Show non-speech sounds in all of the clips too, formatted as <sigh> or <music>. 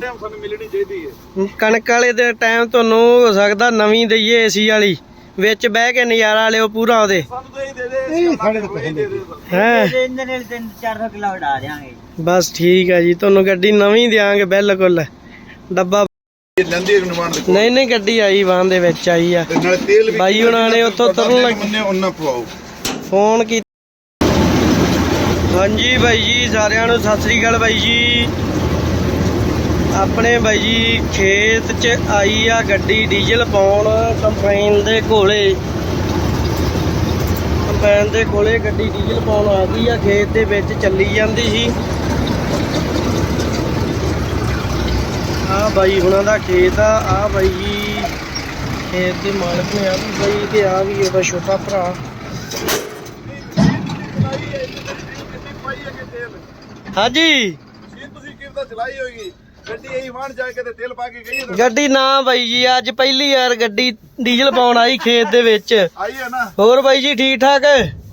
Time ਸਾਨੂੰ ਮਿਲਣੀ ਚਾਹੀਦੀ ਹੈ। ਕਣਕ ਵਾਲੇ ਦੇ ਟਾਈਮ ਤੁਹਾਨੂੰ ਹੋ ਸਕਦਾ ਨਵੀਂ ਦਈਏ ਏਸੀ ਵਾਲੀ। ਵਿੱਚ ਬਹਿ ਕੇ ਨਜ਼ਾਰਾ ਲਿਓ ਪੂਰਾ ਉਹਦੇ। ਸਾਨੂੰ ਤਾਂ ਇਹ ਦੇ ਦੇ ਇਹ ਸਾਡੇ ਤੋਂ ਦੇ ਦੇ ਹੈ? ਇਹਦੇ ਨਾਲ 3-400 ਕਿਲੋ ਵਡਾ ਦਿਆਂਗੇ। ਬਸ ਠੀਕ ਹੈ ਜੀ ਤੁਹਾਨੂੰ ਗੱਡੀ ਨਵੀਂ ਦਿਆਂਗੇ ਬਿਲਕੁਲ। ਡੱਬਾ ਇਹ ਲੈਂਦੀ ਇੱਕ ਨਿਵਾਣ ਦੇ ਨਹੀਂ ਨਹੀਂ ਗੱਡੀ ਆਈ ਵਾਹਨ ਦੇ ਵਿੱਚ ਆਈ ਆ। ਤੇ ਨਾਲੇ ਤੇਲ ਵੀ ਬਾਈ ਹੁਣਾਂ ਨੇ ਉੱਥੋਂ ਤੁਰਨ ਲੱਗ- ਉਹਨਾਂ ਫੋਨ ਕੀ ਹਾਂਜੀ ਬਾਈ ਜੀ ਸਾਰਿਆਂ ਨੂੰ ਸਤਿ ਸ੍ਰੀ ਅਕਾਲ ਬਾਈ ਜੀ। ਆਪਣੇ ਬਾਈ ਜੀ ਖੇਤ 'ਚ ਆਈ ਆ ਗੱਡੀ ਡੀਜ਼ਲ ਪਾਉਣ ਕੰਪਾਈਨ ਦੇ ਕੋਲੇ। ਕੰਪਾਈਨ ਦੇ ਕੋਲੇ ਗੱਡੀ ਡੀਜ਼ਲ ਪਾਉਣ ਆ ਗਈ ਆ, ਖੇਤ ਦੇ ਵਿੱਚ ਚੱਲੀ ਜਾਂਦੀ ਸੀ। ਆ ਬਾਈ ਹੁਣਾਂ ਦਾ ਖੇਤ ਆ ਆ ਬਾਈ ਜੀ ਖੇਤ ਦੇ ਮਾਲਕ ਨੇ ਆ ਵੀ, ਬਾਈ ਤੇ ਆ ਵੀ ਉਹਦਾ ਛੋਟਾ ਭਰਾ। ਹਾਂਜੀ। ਮਸ਼ੀਨ ਤੁਸੀਂ ਕਿਵੇਂ ਚਲਾਈ ਹੋਏਗੀ? ਗੱਡੀ ਇਹੀ ਵਾਣ ਜਾ ਕੇ ਤੇ ਤੇਲ ਪਾ ਕੇ ਗਈ ਹੈ ਨਾ। ਗੱਡੀ ਨਾ ਬਾਈ ਜੀ ਅੱਜ ਪਹਿਲੀ ਵਾਰ ਗੱਡੀ ਡੀਜ਼ਲ ਪਾਉਣ ਆਈ ਖੇਤ ਦੇ ਵਿੱਚ। ਆਈ ਹੈ ਨਾ? ਹੋਰ ਬਾਈ ਜੀ ਠੀਕ ਠਾਕ?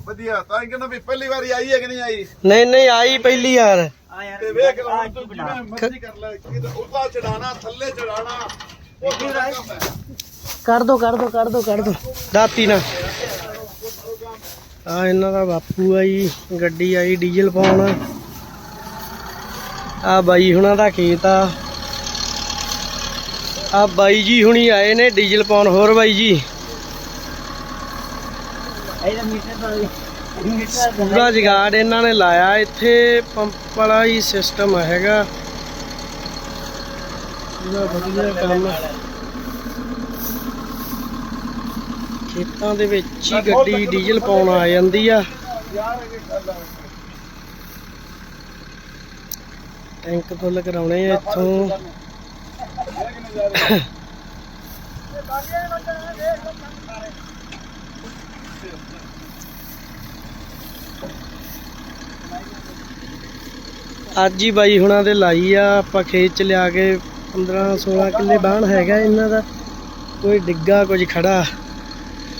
ਵਧੀਆ ਤਾਂ ਹੀ ਕਹਿੰਦਾ ਵੀ ਪਹਿਲੀ ਵਾਰੀ ਆਈ ਹੈ ਕਿ ਨਹੀਂ ਆਈ? ਨਹੀਂ ਨਹੀਂ ਆਈ ਪਹਿਲੀ ਯਾਰ ਤੇ ਵੇਖ ਲਓ ਤੂੰ ਜਿਵੇਂ ਮਰਜ਼ੀ ਕਰ ਲੈ ਕਿਤੇ ਉੱਪਰ ਚੜਾਣਾ ਥੱਲੇ ਚੜਾਣਾ ਉਹ ਤੇਰਾ ਕੰਮ ਹੈ। ਕਰ ਦੋ ਕਰ ਦੋ ਕਰ ਦੋ ਕਰ ਦੋ। ਦਾਤੀ ਨਾ। ਆ ਇਹਨਾਂ ਦਾ ਬਾਪੂ ਆ ਜੀ ਗੱਡੀ ਆਈ ਡੀਜ਼ਲ ਪਾਉਣ। ਆ ਬਾਈ ਹੁਣਾਂ ਦਾ ਖੇਤ ਆ। ਆ ਬਾਈ ਜੀ ਹੁਣੀ ਆਏ ਨੇ ਡੀਜ਼ਲ ਪਾਉਣ, ਹੋਰ ਬਾਈ ਜੀ। ਪੂਰਾ ਜਗਾੜ ਇਹਨਾਂ ਨੇ ਲਾਇਆ, ਇੱਥੇ ਪੰਪ ਵਾਲਾ ਹੀ ਸਿਸਟਮ ਹੈਗਾ। ਪੂਰਾ ਵਧੀਆ ਕੰਮ। ਖੇਤਾਂ ਦੇ ਵਿੱਚ ਹੀ ਗੱਡੀ ਡੀਜ਼ਲ ਪਾਉਣ ਆ ਜਾਂਦੀ ਆ। ਟੈਂਕ ਫੁੱਲ ਕਰਾਉਣੇ ਆ ਇੱਥੋਂ। ਅੱਜ ਹੀ ਬਾਈ ਹੁਣਾਂ ਦੇ ਲਾਈ ਆ, ਆਪਾਂ ਖੇਤ ਚ ਲਿਆ ਕੇ 15 16 ਕਿੱਲੇ ਬਾਣ ਹੈਗਾ ਇਹਨਾਂ ਦਾ। ਕੋਈ ਡਿੱਗਾ, ਕੁਝ ਖੜਾ।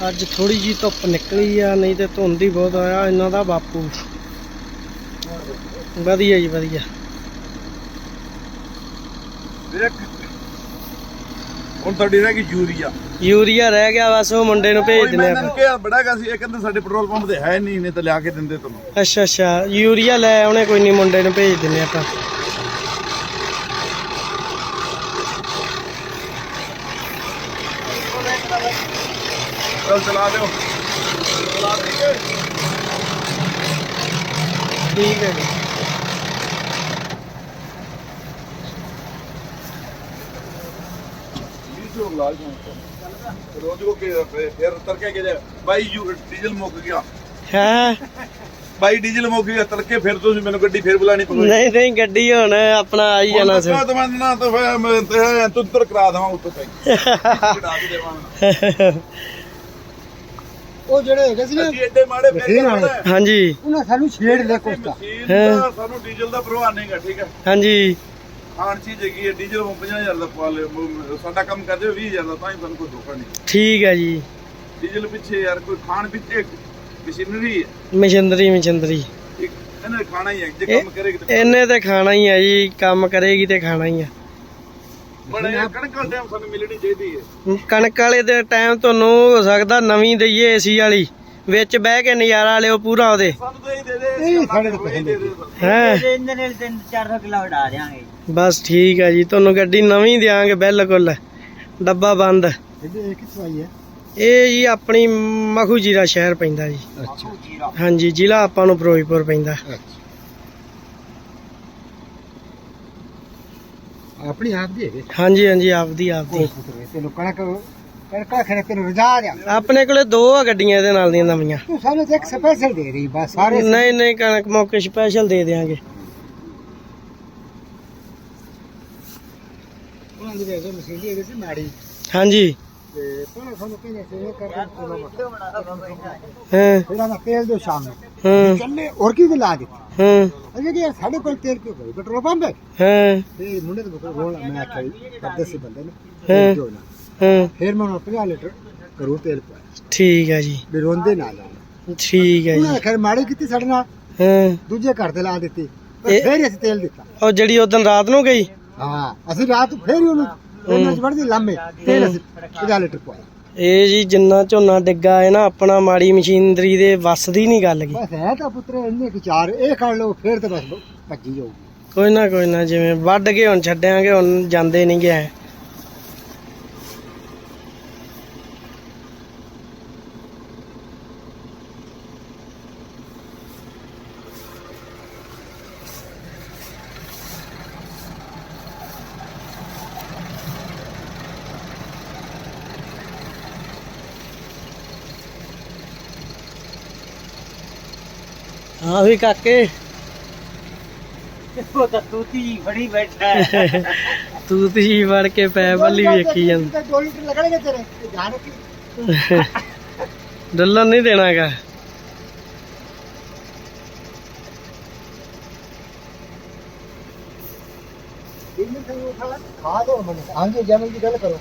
ਅੱਜ ਥੋੜੀ ਜੀ ਧੁੱਪ ਨਿਕਲੀ ਆ, ਨਹੀਂ ਤੇ ਧੁੰਦ ਹੀ ਬਹੁਤ ਆਇਆ ਇਹਨਾਂ ਦਾ ਬਾਪੂ। ਵਧੀਆ ਜੀ, ਵਧੀਆ। ਹੁਣ ਤੁਹਾਡੀ ਰਹਿ ਗਈ ਯੂਰੀਆ। ਯੂਰੀਆ ਰਹਿ ਗਿਆ ਬਸ ਉਹ ਮੁੰਡੇ ਨੂੰ ਭੇਜ ਦਿੰਦੇ ਮੈਂ ਨੂੰ ਆਪਾਂ। ਕਿਹਾ ਬੜਾ ਗਾ ਸੀ ਇਹ ਕਹਿੰਦੇ ਸਾਡੇ ਪੈਟਰੋਲ ਪੰਪ ਤੇ ਹੈ ਨਹੀਂ ਨਹੀਂ ਤਾਂ ਲਿਆ ਕੇ ਦਿੰਦੇ ਤੁਹਾਨੂੰ ਅੱਛਾ ਅੱਛਾ ਯੂਰੀਆ ਲੈ ਆਉਣੇ ਕੋਈ ਨਹੀਂ ਮੁੰਡੇ ਨੂੰ ਭੇਜ ਦਿੰਦੇ ਆਪਾਂ। ਚਲ ਚਲਾ ਦਿਓ। ਠੀਕ ਹੈ ਜੀ। ਯੂ ਡੀਜ਼ਲ ਮੁੱਕ ਗਿਆ। ਹੈ? ਬਾਈ ਡੀਜ਼ਲ ਮੁੱਕ ਗਿਆ ਤੜਕੇ ਫਿਰ ਤੁਸੀਂ ਮੈਨੂੰ ਗੱਡੀ ਫਿਰ ਬੁਲਾਣੀ ਪਊਗੀ। ਨਹੀਂ ਨਹੀਂ ਗੱਡੀ ਹੁਣ ਆਪਣਾ ਆਈ ਜਾਣਾ ਸੀ। ਤਾਂ ਮੈਂ ਨਾ ਤਾਂ ਫਿਰ ਮੈਂ ਤੇ ਤੂੰ ਤੁਰ ਕਰਾ ਦਵਾਂ ਉੱਤੋਂ ਪੈ ਚੜਾ ਕੇ ਦੇਵਾਂ। ਉਹ ਜਿਹੜੇ ਹੈਗੇ ਸੀ ਅਸੀਂ ਐਡੇ ਮਾੜੇ ਪੈਸੇ ਵਾਲੇ। ਹਾਂਜੀ। ਉਹਨਾਂ ਸਾਨੂੰ ਛੇੜ ਲੈ ਕੋਸਤਾ ਮਸ਼ੀਨ ਦਾ ਸਾਨੂੰ ਡੀਜ਼ਲ ਦਾ ਪ੍ਰਵਾਹ ਨਹੀਂਗਾ ਠੀਕ ਹੈ। ਹਾਂਜੀ। ਖਾਣ ਚੀਜ਼ ਹੈਗੀ ਹੈ ਡੀਜ਼ਲ 50000 ਦਾ ਪਾ ਲਿਓ ਮ- ਸਾਡਾ ਕੰਮ ਕਰਦੇ ਹੋ 20000 ਦਾ ਤਾਂ ਹੀ ਸਾਨੂੰ ਕੋਈ ਧੋਖਾ ਨਹੀਂ। ਠੀਕ ਹੈ ਜੀ। ਡੀਜ਼ਲ ਪਿੱਛੇ ਯਾਰ ਕੋਈ ਖਾਣ ਪਿੱਛੇ ਮਸ਼ੀਨਰੀ ਹੈ। ਇੱਕ ਇਹਨੇ ਖਾਣਾ ਹੀ ਹੈ ਜੇ ਕੰਮ ਕਰੇਗੀ ਤਾਂ ਇਹਨੇ ਤੇ ਖਾਣਾ ਹੀ ਆ ਜੀ ਕੰਮ ਕਰੇਗੀ ਤੇ ਖਾਣਾ ਹੀ ਆ ਬੜਾ ਯਾਰ ਕਣਕਾਂ ਟਾਈਮ ਸਾਨੂੰ ਮਿਲਣੀ ਚਾਹੀਦੀ ਹੈ। ਕਣਕ ਵਾਲੇ ਦੇ ਟਾਈਮ ਤੁਹਾਨੂੰ ਹੋ ਸਕਦਾ ਨਵੀਂ ਦਈਏ ਏਸੀ ਵਾਲੀ। ਵਿੱਚ ਬਹਿ ਕੇ ਨਜ਼ਾਰਾ ਲਿਓ ਪੂਰਾ ਉਹਦੇ। ਸਾਨੂੰ ਤਾਂ ਇਹ ਦੇ ਦੇ ਇਹ ਸਾਡੇ ਤੋਂ ਦੇ ਦੇ ਹੈ? ਇਹਦੇ ਨਾਲ 3-400 ਕਿਲੋ ਵਡਾ ਦਿਆਂਗੇ। ਬਸ ਠੀਕ ਹੈ ਜੀ ਤੁਹਾਨੂੰ ਗੱਡੀ ਨਵੀਂ ਦਿਆਂਗੇ ਬਿਲਕੁਲ। ਡੱਬਾ ਬੰਦ। ਇਹ ਕਿੱਥੋਂ ਆਈ ਹੈ? ਇਹ ਜੀ ਆਪਣੀ ਮਖੂ ਜੀਰਾ ਸ਼ਹਿਰ ਪੈਂਦਾ ਜੀ। ਅੱਛਾ। ਹਾਂਜੀ ਜ਼ਿਲ੍ਹਾ ਆਪਾਂ ਨੂੰ ਫਿਰੋਜ਼ਪੁਰ ਪੈਂਦਾ। ਆਪਣੀ ਆਪ ਦੀ ਹੈਗੇ ਹਾਂਜੀ ਹਾਂਜੀ ਆਪਦੀ ਆਪਦੀ। ਤੈਨੂੰ ਕਣਕ ਕਣਕਾ ਖਰੇ ਤੈਨੂੰ ਰਜਾ ਦਿਆਂ ਆਪਣੇ ਕੋਲੇ ਦੋ ਆ ਗੱਡੀਆਂ ਇਹਦੇ ਨਾਲ ਦੀਆਂ ਨਵੀਆਂ। ਤੂੰ ਸਾਨੂੰ ਇੱਕ ਸਪੈਸ਼ਲ ਦੇ ਰਹੀ ਬਸ ਸਾਰੇ ਨਹੀਂ ਨਹੀਂ ਕਣਕ ਮੌਕੇ ਸਪੈਸ਼ਲ ਦੇ ਦੇਾਂਗੇ ਉਹਨਾਂ ਦੀ ਵੇਖੋ ਮਸ਼ੀਨੀ ਹੈਗੀ ਸੀ ਮਾੜੀ। ਹਾਂਜੀ। ਤੇ ਪਹਿਲਾਂ ਸਾਨੂੰ ਕਹਿੰਦੇ ਸੀ ਇਹ ਕਰਕੇ ਹਾਂ। ਥੋੜਾ ਨਾ ਤੇਲ ਦਿਓ ਸ਼ਾਮ ਨੂੰ। ਹਾਂ। ਚੱਲੇ ਹੋਰ ਕੀ ਲਾ ਦਿੱਤੀ। ਹਾਂ। ਅਜੇ ਕਿ ਸਾਡੇ ਕੋਲ ਤੇਲ ਕਿਉਂ ਕੋਈ ਪੈਟਰੋਲ ਪੰਪ ਹੈ। ਹਾਂ। ਤੇ ਮੁੰਡੇ ਦੇ ਕੋਲ ਰੋਲ ਮੈਂ ਆਖਿਆ ਕਰਦੇ ਸੀ ਬੰਦੇ ਨੇ। ਹਾਂ। ਹਾਂ। ਫਿਰ ਮੈਂ ਉਹਨਾਂ ਨੂੰ 50 ਲੀਟਰ ਕਰੂੰ ਤੇਲ ਪਾਇਆ ਠੀਕ ਹੈ ਜੀ। ਵੀ ਰੋਂਦੇ ਨਾ ਲਾਉਣਾ ਠੀਕ ਹੈ ਉਹਨਾਂ ਜੀ ਖੈਰ ਮਾੜੀ ਕੀਤੀ ਸਾਡੇ ਨਾਲ। ਹਾਂ। ਦੂਜੇ ਘਰ ਤੇ ਲਾ ਦਿੱਤੀ। ਪਰ ਇਹ- ਫਿਰ ਅਸੀਂ ਤੇਲ ਦਿੱਤਾ। ਉਹ ਜਿਹੜੀ ਉਦੋਂ ਰਾਤ ਨੂੰ ਗਈ? ਹਾਂ ਅਸੀਂ ਰਾਤ ਫੇਰ ਹੀ ਉਹਨੂੰ ਉਹਨਾਂ ਚ ਵੜਦੀ ਲਾਮੇ। ਤੇਲ ਅਸੀਂ 50 ਲੀਟਰ ਪਾਇਆ ਇਹ ਜੀ ਜਿੰਨਾ ਝੋਨਾ ਡਿੱਗਾ ਹੈ ਨਾ ਆਪਣਾ ਮਾੜੀ ਮਸ਼ੀਨਰੀ ਦੇ ਵੱਸ ਦੀ ਨਹੀਂ ਗੱਲ ਗੀ। ਬਸ ਹੈ ਤਾਂ ਪੁੱਤਰ ਇੰਨੇ ਕਿ ਚਾਰ ਇਹ ਕਰ ਲਓ ਫੇਰ ਤਾਂ ਬਸ ਭੱਜੀ ਜਾਊਗੀ। ਕੋਈ ਨਾ ਕੋਈ ਨਾ ਜਿਵੇਂ ਵੱਢ ਕੇ ਹੁਣ ਛੱਡਾਂਗੇ ਹੁਣ ਜਾਂਦੇ ਨਹੀਂ ਗਿਆ ਹਾਂ ਵੀ ਕਾਕੇ। ਉਹ ਤਾਂ ਤੂਤੀ ਫੜੀ ਬੈਠਾ <laughs> ਤੂੰ ਤੀ ਵੜ ਕੇ ਪੈ ਬੱਲੀ ਵੇਖੀ ਜਾਂਦਾ। ਦੋ ਲੀਟਰ ਲੱਗਣਗੇ ਤੇਰੇ ਤੇ ਧਿਆਨ ਰੱਖੀ <laughs> ਡੱਲਣ ਨਹੀਂ ਦੇਣਾਗਾ। ਖਾ ਦੋ ਮੈਨੂੰ। ਆਂਗੇ ਜਮਲ ਦੀ ਗੱਲ ਕਰੋ।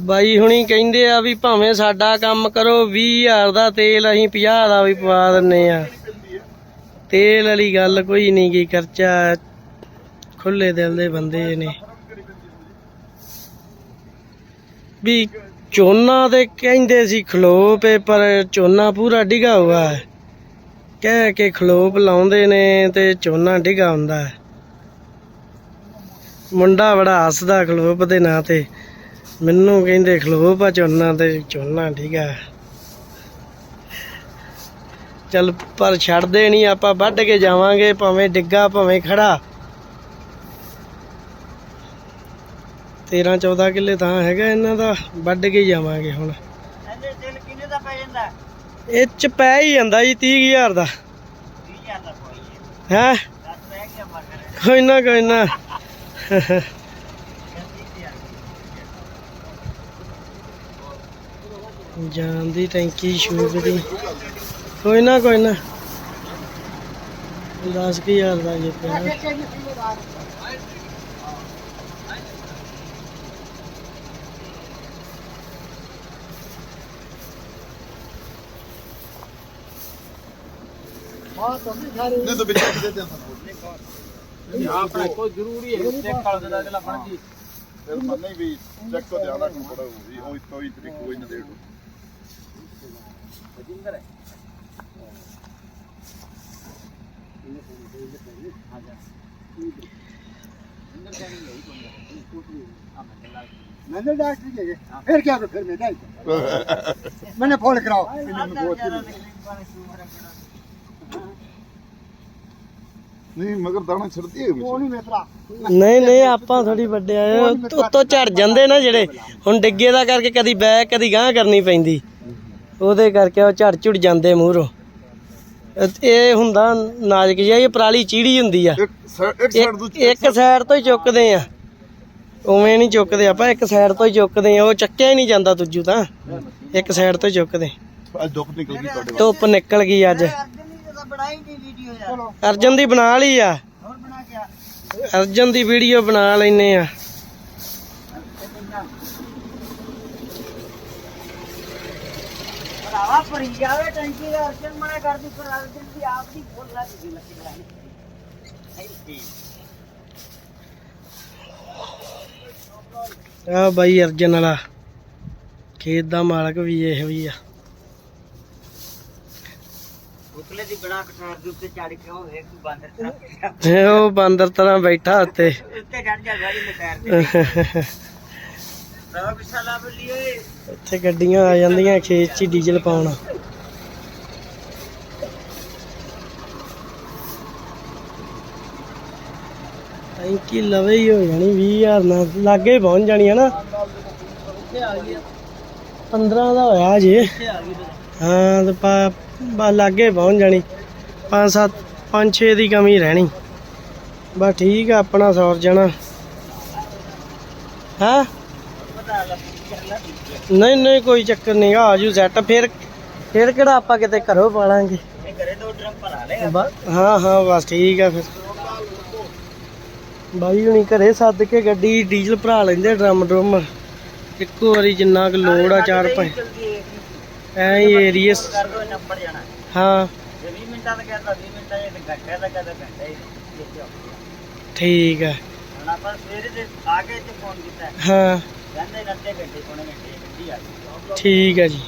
ਬਾਈ ਹੁਣੀ ਕਹਿੰਦੇ ਆ ਵੀ ਭਾਵੇਂ ਸਾਡਾ ਕੰਮ ਕਰੋ 20000 ਦਾ ਤੇਲ ਅਸੀਂ 50 ਦਾ ਵੀ ਪਵਾ ਦਿੰਨੇ ਆ। ਤੇਲ ਵਾਲੀ ਗੱਲ ਕੋਈ ਨਹੀਂ ਕੀ ਖਰਚਾ ਖੁੱਲੇ ਦਿਲ ਦੇ ਬੰਦੇ ਨੇ। ਵੀ ਝੋਨਾ ਤੇ ਕਹਿੰਦੇ ਸੀ ਖਲੋਪ ਏ, ਪਰ ਝੋਨਾ ਪੂਰਾ ਡਿਗਾ ਹੋਇਆ ਹੈ। ਕਹਿ ਕੇ ਖਲੋਪ ਲਾਉਂਦੇ ਨੇ ਤੇ ਝੋਨਾ ਡਿਗਾ ਹੁੰਦਾ ਹੈ। ਮੁੰਡਾ ਬੜਾ ਹੱਸਦਾ ਖਲੋਪ ਦੇ ਨਾਂ ਤੇ। ਮੈਨੂੰ ਕਹਿੰਦੇ ਖਲੋਪ ਆ ਝੋਨਾ ਤੇ ਝੋਨਾ ਠੀਕ ਆ। ਚੱਲ ਪਰ ਛੱਡਦੇ ਨਹੀਂ ਆਪਾਂ ਵੱਢ ਕੇ ਜਾਵਾਂਗੇ ਭਾਵੇਂ ਡਿੱਗਾ ਭਾਵੇਂ ਖੜਾ। 13 14 ਕਿੱਲੇ ਤਾਂ ਹੈਗਾ ਇਹਨਾਂ ਦਾ ਵੱਢ ਕੇ ਜਾਵਾਂਗੇ ਹੁਣ। ਇਹਦੇ ਦਿਲ ਕਿੰਨੇ ਦਾ ਪੈ ਜਾਂਦਾ? ਇਹ ਚ ਪੈ ਹੀ ਜਾਂਦਾ ਜੀ 30000 ਦਾ। 20000 ਦਾ ਕੋਈ ਹੈ? ਹੈ ਪੈ ਕੋਈ ਨਾ ਕੋਈ ਨਾ। ਜਾਨ ਦੀ ਟੈਂਕੀ ਸ਼ੂਬ ਦੀ। ਕੋਈ ਨਾ ਕੋਈ ਨਾ। 10000 ਦਾ ਜੇ ਪਿਆ ਨਹੀਂ ਤਾਂ ਵਿੱਚ ਦੇ ਦੇ ਆਪਣਾ ਕੋਈ ਜ਼ਰੂਰੀ ਹੈ ਚੈੱਕ ਕਰ ਦੇਣਾ ਅਗਲਾ ਬਣ ਜੀ ਫਿਰ ਮੰਨੇ ਵੀ ਚੈੱਕ ਤੋਂ ਧਿਆਨ ਰੱਖਣਾ ਪੜਾ ਹੋਈ ਉਹ ਤੋਂ ਹੀ ਤਰੀਕ ਕੋਈ ਨਾ ਦੇੜੋ ਜਿੰਦਰ ਹੈ मैंने डॉक्टर के गए फिर क्या फिर मैं नहीं मैंने फोन कराओ इन्होंने बहुत ਨਹੀਂ ਮਗਰ ਦਾਣਾ ਛੱਡਦੀ ਹੈ वो नहीं मेरा ਨਹੀਂ ਨਹੀਂ ਆਪਾਂ ਥੋੜੀ ਵੱਡੇ ਆਏ ਉੱਤੋਂ ਝੜ ਜਾਂਦੇ ਨਾ ਜਿਹੜੇ ਹੁਣ ਡਿੱਗੇ ਦਾ ਕਰਕੇ ਕਦੀ ਬੈਕ ਕਦੀ ਗਾਂ ਕਰਨੀ ਪੈਂਦੀ ਉਹਦੇ ਕਰਕੇ ਉਹ ਝੜ ਝੁੜ ਜਾਂਦੇ ਮੂਹਰੋਂ। ਇਹ ਹੁੰਦਾ ਨਾਜ਼ੁਕ ਜਿਹਾ ਇਹ ਪਰਾਲੀ ਚੀੜੀ ਹੁੰਦੀ ਆ। ਇੱਕ ਸਾਈਡ ਇੱਕ ਸਾਈਡ ਤੋਂ ਹੀ ਚੁੱਕਦੇ ਆ। ਉਵੇਂ ਨਹੀਂ ਚੁੱਕਦੇ ਆਪਾਂ ਇੱਕ ਸਾਈਡ ਤੋਂ ਹੀ ਚੁੱਕਦੇ ਆ। ਉਹ ਚੱਕਿਆ ਹੀ ਨਹੀਂ ਜਾਂਦਾ ਦੂਜੂ ਤਾਂ। ਇੱਕ ਸਾਈਡ ਤੋਂ ਹੀ ਚੁੱਕਦੇ। ਅੱਜ ਦੁੱਖ ਨਿਕਲ ਗਈ ਤੁਹਾਡੇ ਧੁੱਪ ਨਿਕਲ ਗਈ ਅੱਜ। ਅਰਜਨ ਦੀ ਤਾਂ ਬਣਾਈ ਨਹੀਂ ਵੀਡੀਓ ਯਾਰ। ਅਰਜਨ ਦੀ ਬਣਾ ਲਈ ਆ। ਹੋਰ ਬਣਾ ਕੇ ਆ। ਅਰਜਨ ਦੀ ਵੀਡੀਓ ਬਣਾ ਲੈਨੇ ਆ। ਭਰਾਵਾ ਭਰੀ ਜਾਵੇ ਟੈਂਕੀ ਦਾ ਅਰਜਨ ਮਨਾ ਕਰਦੀ ਪਰ ਅਰਜਨ ਦੀ ਆਪ ਦੀ ਫੁੱਲ ਲੱਗ ਗਈ ਲੱਗੀ ਬਣਾਈ ਆ ਬਾਈ ਅਰਜਨ ਵਾਲਾ ਖੇਤ ਦਾ ਮਾਲਕ ਵੀ ਇਹ ਵੀ ਆ। ਉਤਲੇ ਦੀ ਬਣਾ ਕਟਾਰ ਦੇ ਉੱਤੇ ਚੜ ਕੇ ਉਹ ਵੇਖ ਬਾਂਦਰ ਤਰ੍ਹਾਂ ਉਹ ਬਾਂਦਰ ਤਰ੍ਹਾਂ ਬੈਠਾ ਉੱਤੇ। ਉੱਤੇ ਚੜ ਜਾ ਗਾੜੀ ਦੇ ਤੇ <laughs> ਰਵਾ ਪਿੱਛਾ ਲਾ ਬਲੀ ਓਏ ਇੱਥੇ ਗੱਡੀਆਂ ਆ ਜਾਂਦੀਆਂ, ਖੇਤ 'ਚ ਡੀਜ਼ਲ ਪਾਉਣ। ਟੈਂਕੀ ਲਵੇ ਹੀ ਹੋ ਜਾਣੀ 20000 ਨਾਲ ਲਾਗੇ ਪਹੁੰਚ ਜਾਣੀ ਹੈ ਨਾ। 15 ਦਾ ਹੋਇਆ ਜੇ ਹਾਂ, ਤੇ ਪਾ, ਬਾ, ਲਾਗੇ ਪਹੁੰਚ ਜਾਣੀ। 5 7 5 6 ਦੀ ਕਮੀ ਰਹਿਣੀ। ਬਸ ਠੀਕ ਆ, ਆਪਣਾ ਸੌਰ ਜਾਣਾ। ਹਾਂ? ਨਹੀਂ ਨਹੀਂ ਕੋਈ ਚੱਕਰ ਨਹੀਂ ਆ ਜੂ ਸੈੱਟ ਫਿਰ ਫਿਰ ਕਿਹੜਾ ਆਪਾਂ ਕਿਤੇ ਘਰੋਂ ਪਾਲਾਂਗੇ? ਇਹ ਘਰੇ ਦੋ ਡਰਮ ਭਰਾ ਲੈ ਬਸ ਹਾਂ ਹਾਂ ਬਸ ਠੀਕ ਆ ਫਿਰ। ਬਾਈ ਹੁਣੀ ਘਰੇ ਸੱਦ ਕੇ ਗੱਡੀ ਡੀਜ਼ਲ ਭਰਾ ਲੈਂਦੇ ਡਰਮ ਡਰਮ ਇੱਕੋ ਵਾਰੀ ਜਿੰਨਾ ਕੁ ਲੋੜ ਆ ਚਾਰ ਪੰਜ। ਐ ਹੀ ਏਰੀਆ ਹਾਂ। ਜੇ 20 ਮਿੰਟਾਂ ਦਾ ਕਹਿੰਦਾ 20 ਮਿੰਟਾਂ ਇਹ ਘੰਟੇ ਦਾ ਕਹਿੰਦਾ ਘੰਟੇ ਹੀ ਦੇਖਿਓ ਠੀਕ ਆ। ਹੁਣ ਆਪਾਂ ਸਵੇਰੇ ਦੇ ਆ ਕੇ ਇੱਥੇ ਫੋਨ ਕੀਤਾ। ਹੈ। ਹਾਂ ਕਹਿੰਦੇ ਘੰਟੇ ਘੰਟੇ ਕੋਣੇ ਘੰਟੇ ਗੱਡੀ ਆ ਗਈ ਠੀਕ ਆ ਜੀ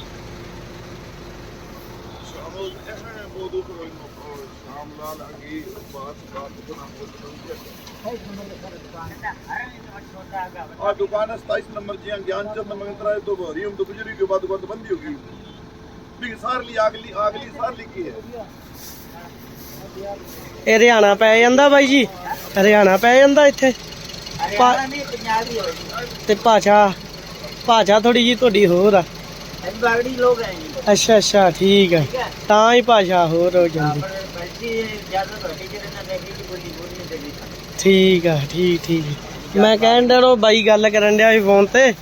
ਸ਼ਾਮਲ ਇਹ ਬਹੁਤ ਉਪਰ ਸ਼ਾਮ ਲਾਲ ਅਗੀ ਬਾਤ ਬਾਤ ਬਣਾ और दुकान है सताईस नंबर जी ज्ञानचंद मंगतरा तो हरिओम तो गुजरी के बाद दुकान बंद ही होगी लेकिन सार ली अगली अगली सार लिखी है ਇਹ ਹਰਿਆਣਾ ਪੈ ਜਾਂਦਾ ਬਾਈ ਜੀ ਹਰਿਆਣਾ ਪੈ ਜਾਂਦਾ ਇੱਥੇ ਹਰਿਆਣਾ ਨਹੀਂ ਪੰਜਾਬ ਹੀ ਹੋਈ ਤੇ ਭਾਸ਼ਾ ਭਾਸ਼ਾ ਥੋੜੀ ਜੀ ਤੁਹਾਡੀ ਹੋਰ ਆ। ਅਸੀਂ ਬਾਗੜੀ ਲੋਕ ਹੈ ਜੀ। ਅੱਛਾ ਅੱਛਾ ਠੀਕ ਆ। ਠੀਕ ਹੈ ਤਾਂ ਹੀ ਭਾਸ਼ਾ ਹੋਰ ਹੋ ਜਾਂਦੀ। ਪਰ ਬਲਕਿ ਜ਼ਿਆਦਾ ਤੁਹਾਡੀ ਜਿਹੜੇ ਨਾਲ ਦੇਖੀ ਦੀ ਬੋਲੀ ਬੋਲੀ ਨਹੀਂ ਚੱਲੀ ਠੀਕ ਆ ਠੀਕ ਠੀਕ। ਮੈਂ ਕਹਿਣ ਡਿਆ ਉਹ ਬਾਈ ਗੱਲ ਕਰਨ ਡਿਆ ਸੀ ਫੋਨ ਤੇ।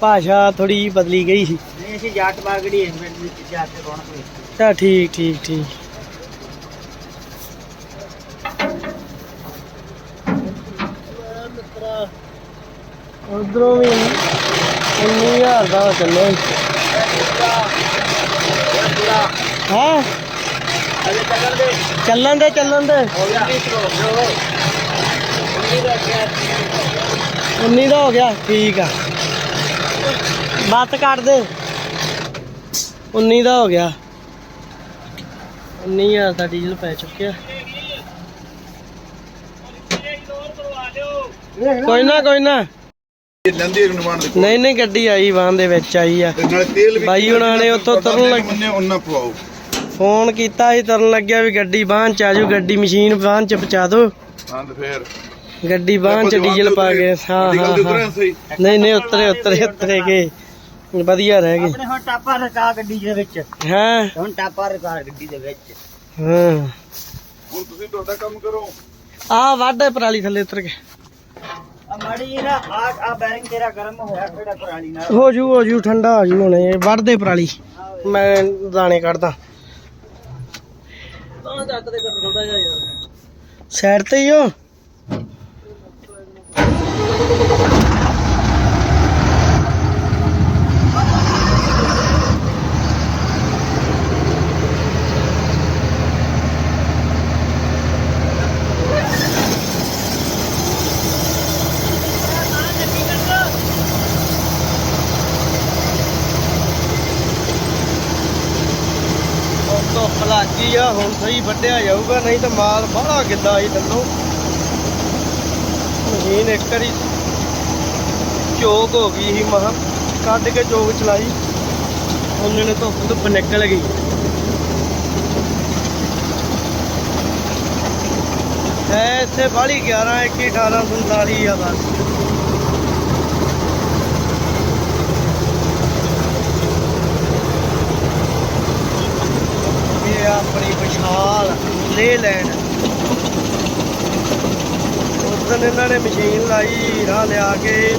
ਭਾਸ਼ਾ ਥੋੜੀ ਜਿਹੀ ਬਦਲੀ ਗਈ ਸੀ। ਨਹੀਂ ਅਸੀਂ ਜੱਟ ਬਾਗੜੀ ਇਸ ਮਿੰਟ ਵਿੱਚ ਜਾ ਕੇ ਰੌਣਕ ਹੋਈ ਚਾ ਠੀਕ ਠੀਕ ਠੀਕ। ਉਧਰੋਂ ਵੀ 19000 ਦਾ ਚੱਲਿਆ ਹਾਂ? ਚੱਲਣ ਦੇ ਚੱਲਣ ਦੇ। ਚੱਲਣ ਦੇ ਹੋ 19 ਦਾ ਹੋ ਗਿਆ, ਠੀਕ ਆ। ਬੱਤ ਕੱਟ ਦੇ। 19 ਦਾ ਹੋ ਗਿਆ। 19000 ਦਾ ਡੀਜ਼ਲ ਪੈ ਚੁੱਕਿਆ। ਕੋਈ ਨਾ ਕੋਈ ਨਾ। ਲੈਂਦੀ ਇੱਕ ਨਿਮਾਣ ਦੇ ਨਹੀਂ ਨਹੀਂ ਗੱਡੀ ਆਈ ਵਾਹਨ ਦੇ ਵਿੱਚ ਆਈ ਆ। ਤੇ ਨਾਲੇ ਤੇਲ ਵੀ ਬਾਈ ਹੁਣਾਂ ਨੇ ਉੱਥੋਂ ਤੁਰਨ ਲੱਗ- ਉਹਨਾਂ ਪਵਾਓ। ਫੋਨ ਕੀਤਾ ਸੀ ਤਰਨ ਲੱਗਿਆ ਵੀ ਗੱਡੀ ਬਾਹਨ ਚ ਆਜੂ ਗੱਡੀ ਮਸ਼ੀਨ ਬਾਹਨ ਚ ਪਹੁੰਚਾ ਦਿਓ। ਹਾਂ ਤੇ ਫੇਰ। ਗੱਡੀ ਬਾਹਨ ਚ ਡੀਜ਼ਲ ਪਾ ਕੇ। ਹਾਂ ਹਾਂ ਨਹੀਂ ਨਹੀਂ ਉਤਰੇ ਉਤਰੇ ਉਤਰੇ ਗਏ ਵਧੀਆ ਰਹਿ ਗਏ। ਆਪਣੇ ਹੁਣ ਟਾਪਾ ਰਕਾ ਗੱਡੀ ਦੇ ਵਿੱਚ। ਹਾਂ? ਹੁਣ ਟਾਪਾ ਰਕਾ ਗੱਡੀ ਦੇ ਵਿੱਚ। ਹਾਂ। ਹੁਣ ਤੁਸੀਂ ਤੁਹਾਡਾ ਕੰਮ ਕਰੋ। ਆ ਵਾਢੇ ਪਰਾਲੀ ਥੱਲੇ ਉਤਰ ਕੇ। ਮਾੜੀ ਨਾ ਆ ਆ ਬੈਰਿੰਗ ਤੇਰਾ ਗਰਮ ਹੋਇਆ ਕਿਹੜਾ ਪੁਰਾਣੀ ਨਾਲ। ਹੋ ਜੂ ਹੋ ਜੂ ਠੰਡਾ ਹੋ ਜੂ ਹੁਣੇ ਵੱਢਦੇ ਪਰਾਲੀ। ਮੈਂ ਦਾਣੇ ਕੱਢਦਾ। ਤਾਂ ਜੱਟ ਦੇ ਕਰ ਥੋੜਾ ਜਿਹਾ ਯਾਰ। ਸਾਈਡ ਤੇ ਹੀ ਹੋ ਹੁਣ ਧੁੱਪ ਲੱਗ ਗਈ ਆ ਹੁਣ ਸਹੀ ਵੱਢਿਆ ਜਾਊਗਾ, ਨਹੀਂ ਤਾਂ ਮਾਲ ਬਾਹਲਾ ਗਿੱਦਾ ਹੀ ਥੱਲੋਂ ਮਸ਼ੀਨ ਇੱਕ ਵਾਰੀ ਚੋਕ ਹੋ ਗਈ ਸੀ, ਮਹਾ ਕੱਢ ਕੇ ਚੋਕ ਚਲਾਈ। ਉਹਨੇ ਨੇ ਧੁੱਪ ਧੁੱਪ ਨਿਕਲ ਗਈ। ਹੈ ਇੱਥੇ ਬਾਹਲੀ 11 21 18 47 ਆ ਬਸ ਇਹ ਆ ਆਪਣੀ ਵਿਸ਼ਾਲ ਲੈਣ। ਉਸ ਦਿਨ ਇਹਨਾਂ ਨੇ ਮਸ਼ੀਨ ਲਾਈ ਹੀਰਾ ਲਿਆ ਕੇ।